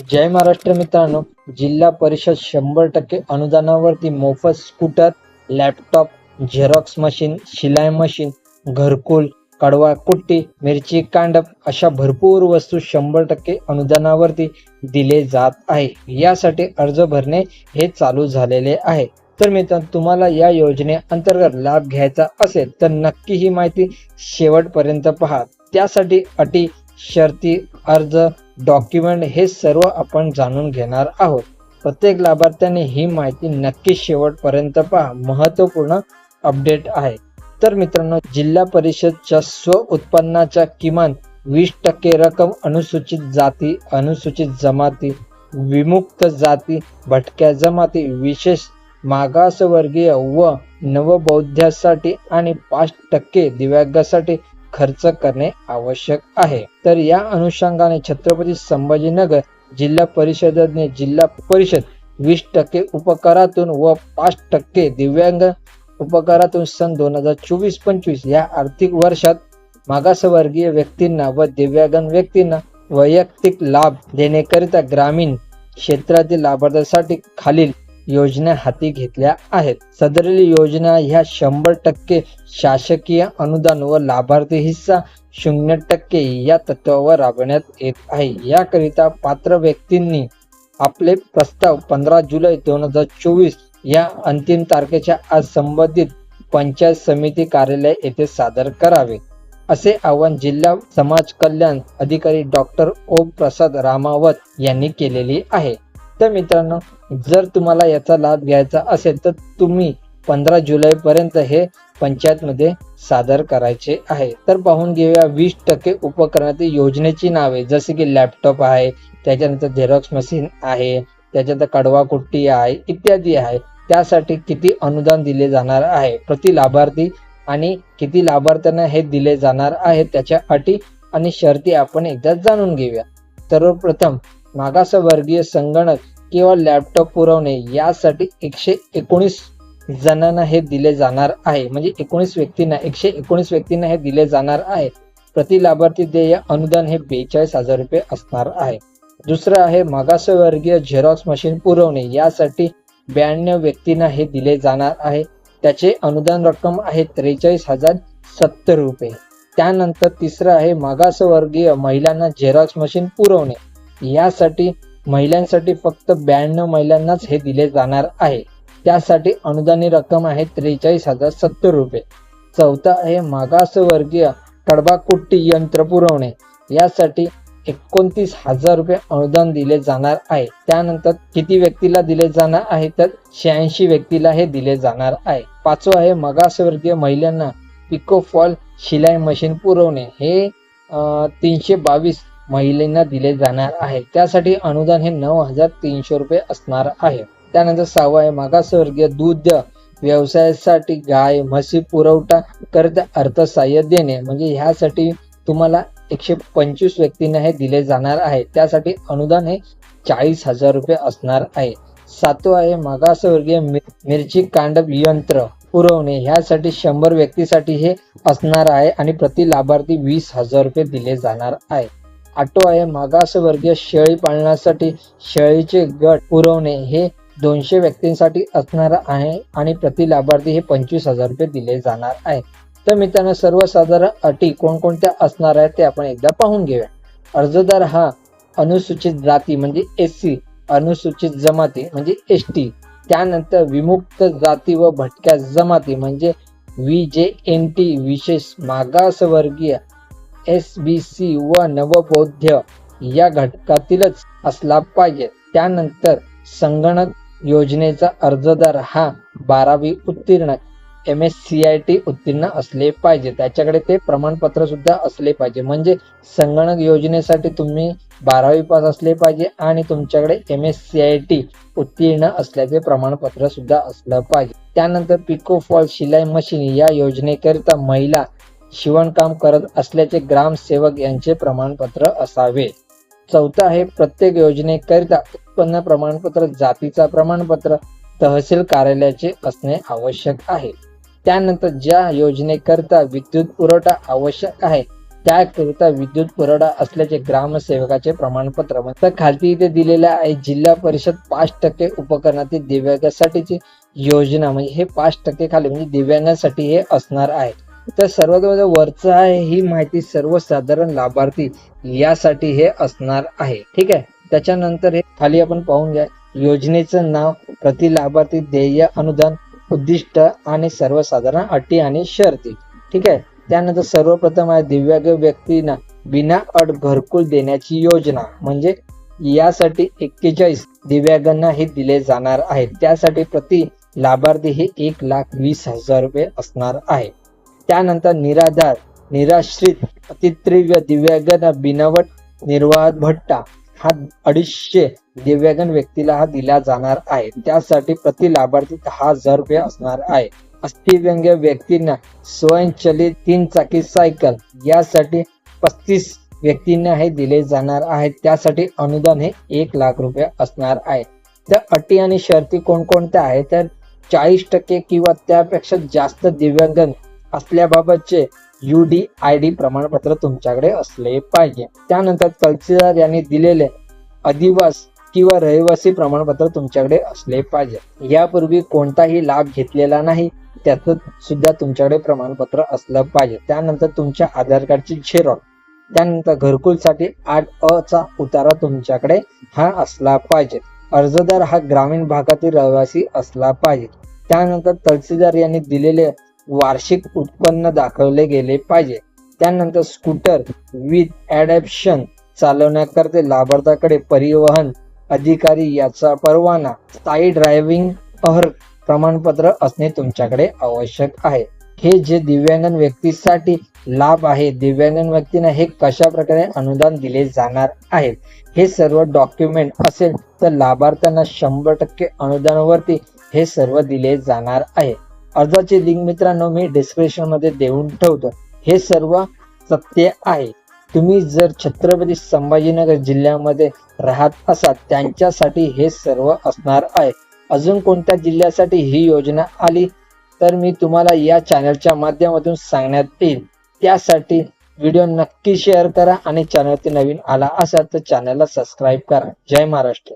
जय महाराष्ट्र मित्रांनो. जिल्हा परिषद शंभर टक्के अनुदानावरती मोफत स्कूटर लॅपटॉप झेरॉक्स मशीन शिलाई मशीन घरकुल कडवा कुट्टी मिरची कांडप अशा भरपूर वस्तू शंभर टक्के अनुदानावरती दिले जात आहे. यासाठी अर्ज भरणे हे चालू झालेले आहे. तर मित्रांनो तुम्हाला या योजनेअंतर्गत लाभ घ्यायचा असेल तर नक्की ही माहिती शेवटपर्यंत पहा. त्यासाठी अटी शर्ती अर्ज डॉक्युमेंट हे सर्व आपण जाणून घेणार आहोत. प्रत्येक लाभार्थ्याने ही माहिती नक्की शेवटपर्यंत पहा. महत्त्वपूर्ण अपडेट आहे. तर मित्रांनो जिल्हा परिषदच्या स्व उत्पन्नाच्या किमान वीस टक्के रक्कम अनुसूचित जाती अनुसूचित जमाती विमुक्त जाती भटक्या जमाती विशेष मागासवर्गीय व नवबौद्ध्यासाठी आणि पाच टक्के दिव्यांगासाठी खर्च करणे आवश्यक आहे. तर या अनुषंगाने छत्रपती संभाजीनगर जिल्हा परिषदेने जिल्हा परिषद वीस टक्के उपकारातून व पाच टक्के दिव्यांग उपकारातून सन दोन हजार चोवीस पंचवीस या आर्थिक वर्षात मागासवर्गीय व्यक्तींना व दिव्यांग व्यक्तींना वैयक्तिक लाभ देण्याकरिता ग्रामीण क्षेत्रातील लाभार्थ्यांसाठी खालील योजना हाती घेतल्या आहेत. सदरील योजना ह्या शंभर टक्के शासकीय अनुदान व लाभार्थी हिस्सा शून्य टक्के या तत्वावर राबवण्यात येत आहे. याकरिता पात्र व्यक्तींनी आपले प्रस्ताव पंधरा जुलै दोन हजार चोवीस या अंतिम तारखेच्या आज संबंधित पंचायत समिती कार्यालय येथे सादर करावे असे आवाहन जिल्हा समाज कल्याण अधिकारी डॉक्टर ओम प्रसाद रामावत यांनी केलेली आहे. तर मित्रांनो जर तुम्हाला याचा लाभ घ्यायचा असेल तर तुम्ही पंधरा जुलै पर्यंत हे पंचायत मध्ये सादर करायचे आहे. तर पाहून घेऊया वीस टक्के उपकरणातील योजनेची नावे. जसे की लॅपटॉप आहे त्याच्यानंतर झेरॉक्स मशीन आहे त्याच्यानंतर कडवा कुट्टी आहे इत्यादी आहे. त्यासाठी किती अनुदान दिले जाणार आहे प्रति लाभार्थी आणि किती लाभार्थ्यांना हे दिले जाणार आहे त्याच्या अटी आणि शर्ती आपण एकदा जाणून घेऊया. सर्वप्रथम मागासवर्गीय संगणक किंवा लॅपटॉप पुरवणे यासाठी एकशे एकोणीस जणांना हे दिले जाणार आहे. म्हणजे एकोणीस व्यक्तींना एकशे एकोणीस व्यक्तींना हे दिले जाणार आहे. प्रति लाभार्थी देय अनुदान हे बेचाळीस हजार रुपये असणार आहे. दुसरं आहे मागासवर्गीय झेरॉक्स मशीन पुरवणे यासाठी ब्याण्णव व्यक्तींना हे दिले जाणार आहे. त्याचे अनुदान रक्कम आहे त्रेचाळीस हजार सत्तर रुपये. त्यानंतर तिसरं आहे मागासवर्गीय महिलांना झेरॉक्स मशीन पुरवणे यासाठी महिलांसाठी फक्त ब्याण्णव महिलांनाच हे दिले जाणार आहे. त्यासाठी अनुदानी रक्कम आहे त्रेचाळीस हजार सत्तर रुपये. चौथा आहे मागासवर्गीय कडबाकुट्टी यंत्र पुरवणे. यासाठी एकोणतीस हजार रुपये अनुदान दिले जाणार आहे. त्यानंतर किती व्यक्तीला दिले जाणार आहे तर शहाऐंशी व्यक्तीला हे दिले जाणार आहे. पाचवं आहे मागासवर्गीय महिलांना पिको फॉल शिलाई मशीन पुरवणे. हे तीनशे बावीस महिलांना दिले जाणार आहे. त्यासाठी अनुदान हे नऊ हजार तीनशे रुपये असणार आहे. त्यानंतर सहावं आहे मागासवर्गीय दूध व्यवसायासाठी गाय म्हशी पुरवठा करता अर्थसहाय्य देणे. म्हणजे ह्यासाठी तुम्हाला एकशे पंचवीस व्यक्तींना हे दिले जाणार आहे. त्यासाठी अनुदान हे चाळीस हजार रुपये असणार आहे. सातवं आहे मागासवर्गीय मिरची कांडप यंत्र पुरवणे. ह्यासाठी शंभर व्यक्तीसाठी हे असणार आहे आणि प्रति लाभार्थी वीस हजार रुपये दिले जाणार आहे. आटो आहे. मागासवर्गीय शेळी पालनासाठी शेळीचे गट पुरवणे हे दोनशे व्यक्तींसाठी असणार आहे आणि प्रति लाभार्थी हे पंचवीस हजार रुपये दिले जाणार आहे. तर मित्रांनो सर्वसाधारण अटी कोणकोणत्या असणार आहेत ते आपण एकदा पाहून घेऊया. अर्जदार हा अनुसूचित जाती म्हणजे एस सी अनुसूचित जमाती म्हणजे एस टी त्यानंतर विमुक्त जाती व भटक्या जमाती म्हणजे व्ही जे एन टी विशेष मागासवर्गीय एस बी सी व नवबौद्ध या घटकातीलच असला पाहिजे. त्यानंतर संगणक योजनेचा अर्जदार हा बारावी उत्तीर्ण M S C I T उत्तीर्ण असले पाहिजे. त्याच्याकडे ते प्रमाणपत्र सुद्धा असले पाहिजे. म्हणजे संगणक योजनेसाठी तुम्ही बारावी पास असले पाहिजे आणि तुमच्याकडे M S C I T उत्तीर्ण असल्याचे प्रमाणपत्र सुद्धा असलं पाहिजे. त्यानंतर पिको फॉल शिलाई मशीन या योजनेकरिता महिला शिवणकाम करत असल्याचे ग्रामसेवक यांचे प्रमाणपत्र असावे. चौथा आहे प्रत्येक योजनेकरिता उत्पन्न प्रमाणपत्र जातीचा प्रमाणपत्र तहसील कार्यालयाचे असणे आवश्यक आहे. त्यानंतर ज्या योजनेकरिता विद्युत पुरवठा आवश्यक आहे त्याकरिता विद्युत पुरवठा असल्याचे ग्रामसेवकाचे प्रमाणपत्र. तर खालती इथे दिलेले आहे जिल्हा परिषद पाच टक्के उपकरणातील दिव्यांगासाठीची योजना म्हणजे हे पाच टक्के खाली म्हणजे दिव्यांगासाठी हे असणार आहे. तर सर्वात म्हणजे वरचं आहे ही माहिती सर्वसाधारण लाभार्थी यासाठी हे असणार आहे. ठीक आहे? त्याच्यानंतर हे खाली आपण पाहून घ्या. योजनेचं नाव प्रति लाभार्थी ध्येय अनुदान उद्दिष्ट आणि सर्वसाधारण अटी आणि शर्ती. ठीक आहे? त्यानंतर सर्वप्रथम आहे दिव्यांग व्यक्तींना विना अट घरकुल देण्याची योजना. म्हणजे यासाठी एक्केचाळीस दिव्यांगांना हे दिले जाणार आहे. त्यासाठी प्रति लाभार्थी हे एक लाख वीस हजार रुपये असणार आहे. त्यानंतर निराधार निराश्रित अतित्रिव्य दिव्यांगांना बिनवट निर्वाह भट्टा हा अडीचशे दिव्यांगन व्यक्तीला हा दिला जाणार आहे. त्यासाठी प्रति लाभार्थी दहा हजार रुपये असणार आहे. अस्थिव्यंग व्यक्तींना स्वयंचलित तीन चाकी सायकल यासाठी पस्तीस व्यक्तींना हे दिले जाणार आहे. त्यासाठी अनुदान हे एक लाख रुपये असणार आहे. तर अटी आणि शर्ती कोणकोणत्या आहेत? तर चाळीस टक्के किंवा त्यापेक्षा जास्त दिव्यांगन असल्याबाबतचे यू डी आय डी प्रमाणपत्र तुमच्याकडे असले पाहिजे. त्यानंतर तहसीलदार यांनी दिलेले अधिवास किंवा रहिवासी प्रमाणपत्र तुमच्याकडे असले पाहिजे. यापूर्वी कोणताही लाभ घेतलेला नाही त्याचं सुद्धा तुमच्याकडे प्रमाणपत्र असलं पाहिजे. त्यानंतर तुमच्या आधार कार्डची झेरॉक्स. त्यानंतर घरकुलसाठी आठ अ चा उतारा तुमच्याकडे हा असला पाहिजे. अर्जदार हा ग्रामीण भागातील रहिवासी असला पाहिजे. त्यानंतर तहसीलदार यांनी दिलेले वार्षिक उत्पन्न दाखवले गेले पाहिजे. त्यानंतर स्कूटर विथ ऍडॅप्शन चालवण्याकरता लाभार्थ्याकडे परिवहन अधिकारी याचा परवाना स्थायी ड्रायव्हिंग अहर प्रमाणपत्र असणे तुमच्याकडे आवश्यक आहे. हे जे दिव्यांगन व्यक्तीसाठी लाभ आहे दिव्यांगन व्यक्तींना हे कशा प्रकारे अनुदान दिले जाणार आहेत हे सर्व डॉक्युमेंट असेल तर लाभार्थ्यांना शंभर टक्के अनुदानावरती हे सर्व दिले जाणार आहे. अर्जाची लिंक मित्रांनो मी डिस्क्रिप्शनमध्ये देऊन ठेवतो. हे सर्व सत्य आहे. तुम्ही जर छत्रपती संभाजीनगर जिल्ह्यामध्ये राहत असाल त्यांच्यासाठी हे सर्व असणार आहे. अजून कोणत्या जिल्ह्यासाठी ही योजना आली? तर मी तुम्हाला या चॅनलच्या माध्यमातून सांगण्यात येईल. त्यासाठी व्हिडिओ नक्की शेअर करा आणि चॅनलवरती नवीन आला असाल तर चॅनलला सबस्क्राईब करा. जय महाराष्ट्र.